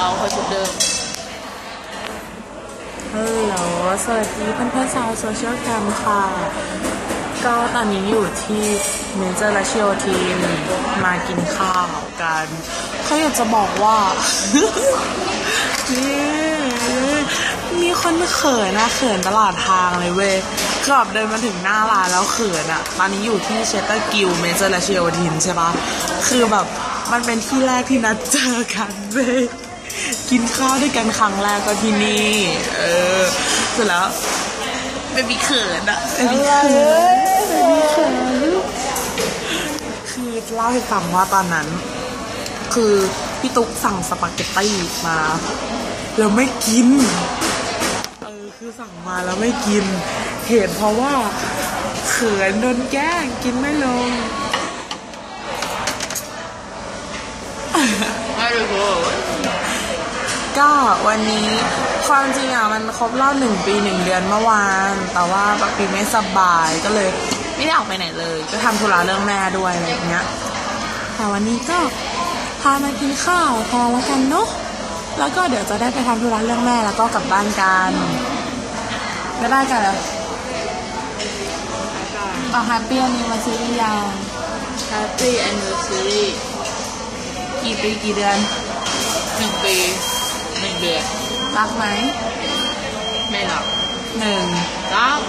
เราคอยชุดเดิม ฮัลโหล สวัสดีเพื่อนๆชาวโซเชียลแคมค่ะ ก็ตอนนี้อยู่ที่เมเจอร์และชิโอทีมมากินข้าวกันเขาอยากจะบอกว่า มีคนเขินนะเขินตลอดทางเลยเว้ยคือแบเดินมาถึงหน้าร้านแล้วเขินอะตอนนี้อยู่ที่เชสเตอร์กิลเมเจอร์และชิโอทีมใช่ปะคือแบบมันเป็นที่แรกที่นัดเจอกันเว้ย กินข้าวด้วยกันครั้งแรกก็ที่นี่ เออเสร็จแล้วเบบีเขินอะเบบีเขินเบบีเขินคือเล่าให้ฟังว่าตอนนั้น คือพี่ตุ๊กสั่งสปาเกตตี้มา แล้วไม่กิน เออคือสั่งมาแล้วไม่กิน เหตุเพราะว่าเขินโดนแกล้งกินไม่ลงไม่รู้ กูก็วันนี้ความจริงอะมันครบรอบหนึ่งปีหนึ่งเดือนเมื่อวาน แต่ว่าปกปีไม่สบายก็เลยไม่ได้ออกไปไหนเลย ก็ทำธุระเรื่องแม่ด้วยอะไรอย่างเงี้ยแต่วันนี้ก็พามากินข้าวพอแล้วกันเนาะแล้วก็เดี๋ยวจะได้ไปทำธุระเรื่องแม่แล้วก็กลับบ้านกันบ๊ายบายกันแล้วเอาแฮปปี้อันนี้มาซื้อหรือยังแฮปปี้แอนนิวเซอรี่กี่ปีกี่เดือนหนึ่งปีหนึ่ง เดือนรักไหม ไม่หลับหนึ่งรับ